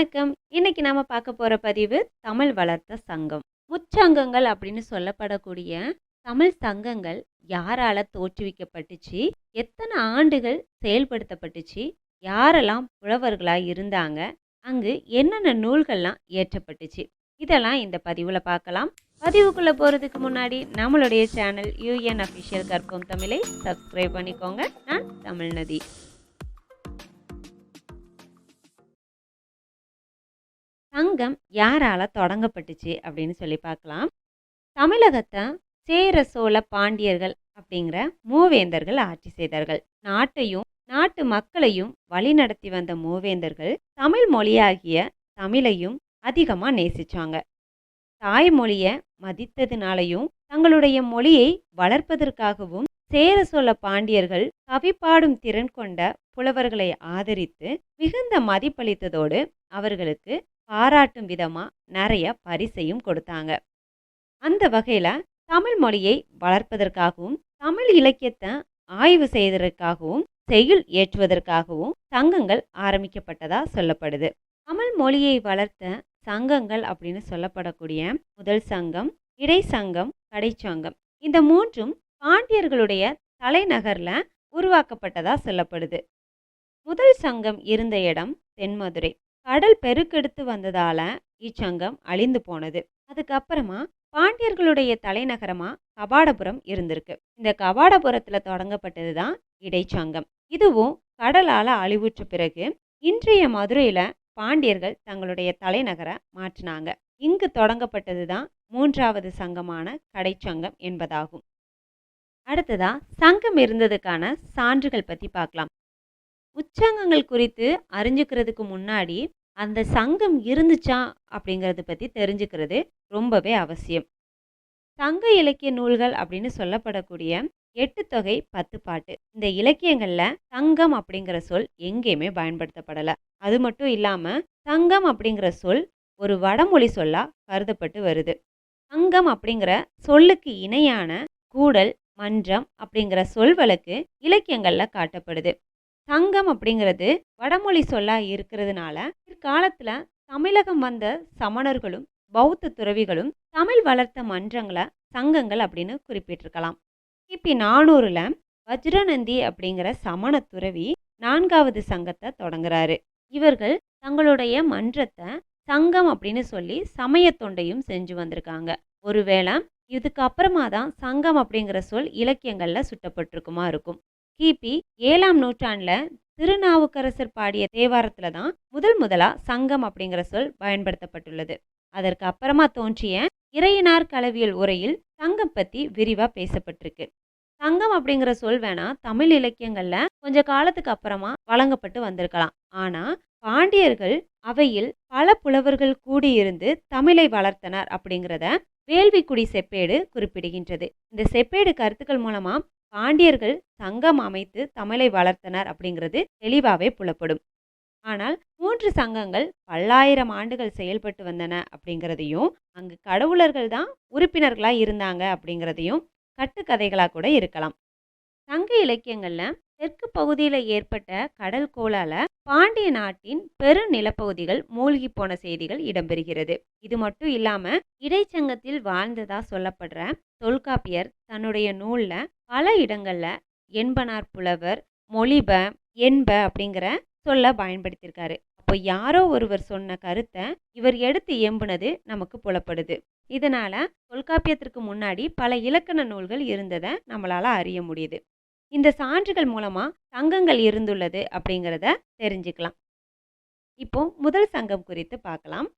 வணக்கம். இன்னைக்கு நாம பார்க்க போற பதிவு தமிழ் வளர்த்த சங்கம். உச்சங்கங்கள் அப்படின்னு சொல்லப்படக்கூடிய தமிழ் சங்கங்கள் யாரால தோற்றுவிக்கப்பட்டுச்சு? எத்தனை ஆண்டுகள் செயல்படுத்தப்பட்டுச்சு? யாரெல்லாம் புலவர்களா இருந்தாங்க? அங்கு என்னென்ன நூல்கள்லாம் இயற்றப்பட்டுச்சு? இதெல்லாம் இந்த பதிவில் பார்க்கலாம். பதிவுக்குள்ளே போகிறதுக்கு முன்னாடி நம்மளுடைய சேனல் யூஎன் அஃபிஷியல் கற்போம் தமிழை சப்ஸ்கிரைப் பண்ணிக்கோங்க. நான் தமிழ்நதி சங்கம் யாரால தொடங்கப்பட்டுச்சு அப்படின்னு சொல்லி பார்க்கலாம். தமிழகத்தை சேர சோழ பாண்டியர்கள் அப்படிங்கிற மூவேந்தர்கள் ஆட்சி செய்தார்கள். நாட்டையும் நாட்டு மக்களையும் வழிநடத்தி வந்த மூவேந்தர்கள் தமிழ் மொழியாகிய தமிழையும் அதிகமாக நேசிச்சாங்க. தாய்மொழியை மதித்ததுனாலையும் தங்களுடைய மொழியை வளர்ப்பதற்காகவும் சேர சோழ பாண்டியர்கள் கவி பாடும் திறன் கொண்ட புலவர்களை ஆதரித்து மிகுந்த மதிப்பளித்ததோடு அவர்களுக்கு பாராட்டும் விதமாக நிறைய பரிசையும் கொடுத்தாங்க. அந்த வகையில் தமிழ் மொழியை வளர்ப்பதற்காகவும் தமிழ் இலக்கியத்தை ஆய்வு செய்வதற்காகவும் செயல் ஏற்றுவதற்காகவும் சங்கங்கள் ஆரம்பிக்கப்பட்டதா சொல்லப்படுது. தமிழ் மொழியை வளர்த்த சங்கங்கள் அப்படின்னு சொல்லப்படக்கூடிய முதல் சங்கம் இடைச்சங்கம் கடைச்சங்கம் இந்த மூன்றும் பாண்டியர்களுடைய தலைநகர்ல உருவாக்கப்பட்டதா சொல்லப்படுது. முதல் சங்கம் இருந்த இடம் தென்மதுரை. கடல் பெருக்கெடுத்து வந்ததால இச்சங்கம் அழிந்து போனது. அதுக்கப்புறமா பாண்டியர்களுடைய தலைநகரமா கபாடபுரம் இருந்திருக்கு. இந்த கபாடபுரத்துல தொடங்கப்பட்டது தான் இடைச்சங்கம். இதுவும் கடலால அழிவுற்ற பிறகு இன்றைய மதுரையில பாண்டியர்கள் தங்களுடைய தலைநகரை மாற்றினாங்க. இங்கு தொடங்கப்பட்டது தான் மூன்றாவது சங்கமான கடைச்சங்கம் என்பதாகும். அடுத்ததா சங்கம் இருந்ததுக்கான சான்றுகள் பத்தி பார்க்கலாம். உச்சங்கங்கள் குறித்து அறிஞ்சுக்கிறதுக்கு முன்னாடி அந்த சங்கம் இருந்துச்சா அப்படிங்கிறத பற்றி தெரிஞ்சுக்கிறது ரொம்பவே அவசியம். சங்க இலக்கிய நூல்கள் அப்படின்னு சொல்லப்படக்கூடிய எட்டு தொகை பத்து பாட்டு. இந்த இலக்கியங்களில் சங்கம் அப்படிங்கிற சொல் எங்கேயுமே பயன்படுத்தப்படலை. அது மட்டும் இல்லாமல் சங்கம் அப்படிங்கிற சொல் ஒரு வடமொழி சொல்லாக கருதப்பட்டு வருது. சங்கம் அப்படிங்கிற சொல்லுக்கு இணையான கூடல் மன்றம் அப்படிங்கிற சொல் வழக்கு இலக்கியங்களில் காட்டப்படுது. சங்கம் அப்படிங்கிறது வடமொழி சொல்லாக இருக்கிறதுனால பிற்காலத்தில் தமிழகம் வந்த சமணர்களும் பௌத்த துறவிகளும் தமிழ் வளர்த்த மன்றங்களை சங்கங்கள் அப்படின்னு குறிப்பிட்டிருக்கலாம். கிபி நானூறில் வஜ்ரநந்தி அப்படிங்கிற சமண துறவி நான்காவது சங்கத்தை தொடங்குறாரு. இவர்கள் தங்களுடைய மன்றத்தை சங்கம் அப்படின்னு சொல்லி சமய தொண்டையும் செஞ்சு வந்திருக்காங்க. ஒருவேளை இதுக்கு அப்புறமா தான் சங்கம் அப்படிங்கிற சொல் இலக்கியங்களில் சுட்டப்பட்டிருக்குமா இருக்கும். கிபி ஏழாம் நூற்றாண்டில் திருநாவுக்கரசர் பாடிய தேவாரத்தில் தான் முதல் முதலாக சங்கம் அப்படிங்கிற சொல் பயன்படுத்தப்பட்டுள்ளது. அதற்கு அப்புறமா தோன்றிய இறையினார் கலவியல் உரையில் சங்கம் பற்றி விரிவாக பேசப்பட்டிருக்கு. சங்கம் அப்படிங்கிற சொல் வேணா தமிழ் இலக்கியங்களில் கொஞ்ச காலத்துக்கு அப்புறமா வழங்கப்பட்டு வந்திருக்கலாம். ஆனால் பாண்டியர்கள் அவையில் பல புலவர்கள் கூடியிருந்து தமிழை வளர்த்தனர் அப்படிங்கிறத வேள்விக்குடி செப்பேடு குறிப்பிடுகின்றது. இந்த செப்பேடு கருத்துக்கள் மூலமா பாண்டியர்கள் சங்கம் அமைத்து தமிழை வளர்த்தனர் அப்படிங்கிறது தெளிவாகவே புலப்படும். ஆனால் மூன்று சங்கங்கள் பல்லாயிரம் ஆண்டுகள் செயல்பட்டு வந்தன அப்படிங்கிறதையும் அங்கு கடவுளர்கள் தான் உறுப்பினர்களாக இருந்தாங்க அப்படிங்கிறதையும் கட்டுக்கதைகளாக கூட இருக்கலாம். சங்க இலக்கியங்களில் தெற்கு பகுதியில் ஏற்பட்ட கடல் கோளால பாண்டிய நாட்டின் பெரு நிலப்பகுதிகள் மூழ்கி போன செய்திகள் இடம்பெறுகிறது. இது மட்டும் இல்லாம இடைச்சங்கத்தில் வாழ்ந்ததா சொல்லப்படுற தொல்காப்பியர் தன்னுடைய நூல்ல பல இடங்கள்ல என்பனார் புலவர் மொழிப என்ப அப்படிங்கிற சொல்ல பயன்படுத்தியிருக்காரு. அப்போ யாரோ ஒருவர் சொன்ன கருத்தை இவர் எடுத்து எம்புனது நமக்கு புலப்படுது. இதனால தொல்காப்பியத்திற்கு முன்னாடி பல இலக்கண நூல்கள் இருந்ததை நம்மளால அறிய முடியுது. இந்த சான்றுகள் மூலமாக சங்கங்கள் இருந்துள்ளது அப்படிங்கிறத தெரிஞ்சுக்கலாம். இப்போ முதல் சங்கம் குறித்து பார்க்கலாம்.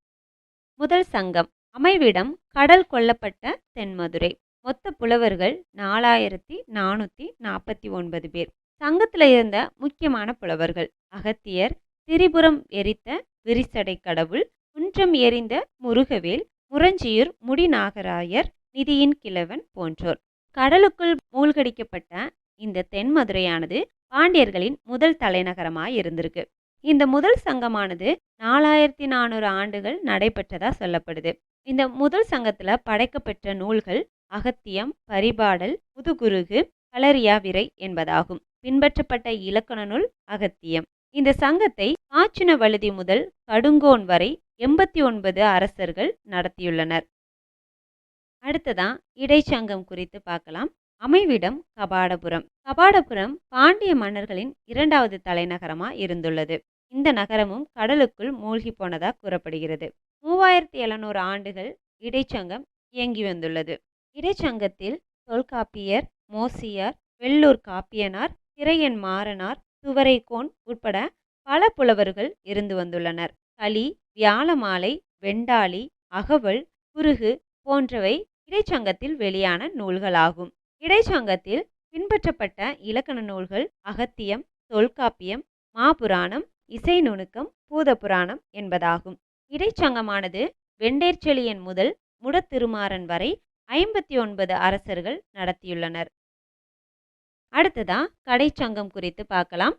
முதல் சங்கம் அமைவிடம் கடல் கொல்லப்பட்ட தென்மதுரை. மொத்த புலவர்கள் நாலாயிரத்தி நானூற்றி நாற்பத்தி ஒன்பது பேர். சங்கத்தில் இருந்த முக்கியமான புலவர்கள் அகத்தியர் திரிபுரம் எரித்த விரிசடை கடவுள் குன்றம் எறிந்த முருகவேல் முரஞ்சியூர் முடிநாகராயர் நிதியின் கிழவன் போன்றோர். கடலுக்குள் மூழ்கடிக்கப்பட்ட இந்த தென்மதுரையானது பாண்டியர்களின் முதல் தலைநகரமாய் இருந்திருக்கு. இந்த முதல் சங்கமானது நாலாயிரத்தி நானூறு ஆண்டுகள் நடைபெற்றதா சொல்லப்படுது. இந்த முதல் சங்கத்துல படைக்கப்பெற்ற நூல்கள் அகத்தியம் பரிபாடல் புதுகுருகு களரியா விரை என்பதாகும். பின்பற்றப்பட்ட இலக்கண நூல் அகத்தியம். இந்த சங்கத்தை காச்சின வழுதி முதல் கடுங்கோன் வரை எண்பத்தி ஒன்பது அரசர்கள் நடத்தியுள்ளனர். அடுத்ததான் இடைச்சங்கம் குறித்து பார்க்கலாம். அமைவிடம் கபாடபுரம். கபாடபுரம் பாண்டிய மன்னர்களின் இரண்டாவது தலைநகரமாக இருந்துள்ளது. இந்த நகரமும் கடலுக்குள் மூழ்கி போனதாக கூறப்படுகிறது. மூவாயிரத்தி எழுநூறு ஆண்டுகள் இடைச்சங்கம் இயங்கி வந்துள்ளது. இடைச்சங்கத்தில் தொல்காப்பியர் மோசியார் வெள்ளூர் காப்பியனார் திரையன் மாறனார் துவரைக்கோன் உட்பட பல புலவர்கள் இருந்து வந்துள்ளனர். களி வியாழமாலை வெண்டாளி அகவல் குருகு போன்றவை இடைச்சங்கத்தில் வெளியான நூல்களாகும். இடைச்சங்கத்தில் பின்பற்றப்பட்ட இலக்கண நூல்கள் அகத்தியம் தொல்காப்பியம் மாபுராணம் இசை நுணுக்கம் பூதபுராணம் என்பதாகும். இடைச்சங்கமானது வெண்டேர்ச்செழியன் முதல் முடத்திருமாறன் வரை ஐம்பத்தி ஒன்பது அரசர்கள் நடத்தியுள்ளனர். அடுத்ததா கடைச்சங்கம் குறித்து பார்க்கலாம்.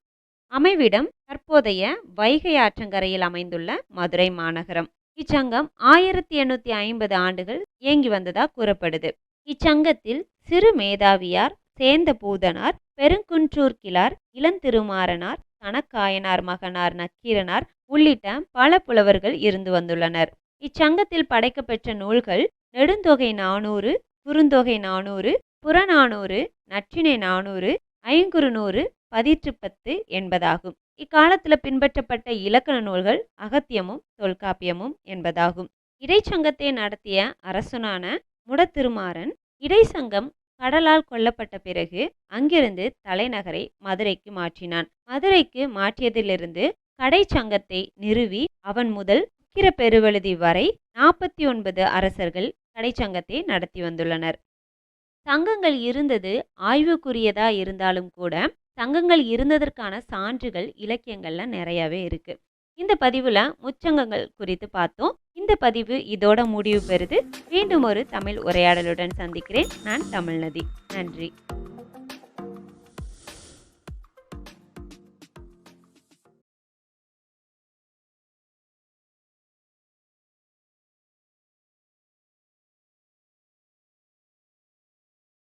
அமைவிடம் தற்போதைய வைகை ஆற்றங்கரையில் அமைந்துள்ள மதுரை மாநகரம். இச்சங்கம் ஆயிரத்தி எண்ணூற்றி ஐம்பது ஆண்டுகள் இயங்கி வந்ததா கூறப்படுது. இச்சங்கத்தில் சிறு மேதாவியார் சேந்த பூதனார் பெருங்குன்றூர் கிளார் இளந்திருமாறனார் கணக்காயனார் மகனார் நக்கீரனார் உள்ளிட்ட பல புலவர்கள் இருந்து வந்துள்ளனர். இச்சங்கத்தில் படைக்கப்பெற்ற நூல்கள் நெடுந்தொகை நானூறு குறுந்தொகை நானூறு புறநானூறு நற்றினை நானூறு ஐங்குறுநூறு பதிற்று பத்து என்பதாகும். இக்காலத்தில் பின்பற்றப்பட்ட இலக்கண நூல்கள் அகத்தியமும் தொல்காப்பியமும் என்பதாகும். இடைச்சங்கத்தை நடத்திய அரசனான முடத்திருமாறன் இடைச்சங்கம் கடலால் கொல்லப்பட்ட பிறகு அங்கிருந்து தலைநகரை மதுரைக்கு மாற்றினான். மதுரைக்கு மாற்றியதிலிருந்து கடைச்சங்கத்தை நிறுவி அவன் முதல் உக்கிர பெருவழுதி வரை நாற்பத்தி ஒன்பது அரசர்கள் கடைச்சங்கத்தை நடத்தி வந்துள்ளனர். சங்கங்கள் இருந்தது ஆய்வுக்குரியதா இருந்தாலும் கூட சங்கங்கள் இருந்ததற்கான சான்றுகள் இலக்கியங்கள்ல நிறையவே இருக்கு. இந்த பதிவுல முச்சங்கங்கள் குறித்து பார்த்தோம். இந்த பதிவு இதோட முடிவு பெறுது. மீண்டும் ஒரு தமிழ் உரையாடலுடன் சந்திக்கிறேன். நான் தமிழ்நதி நன்றி.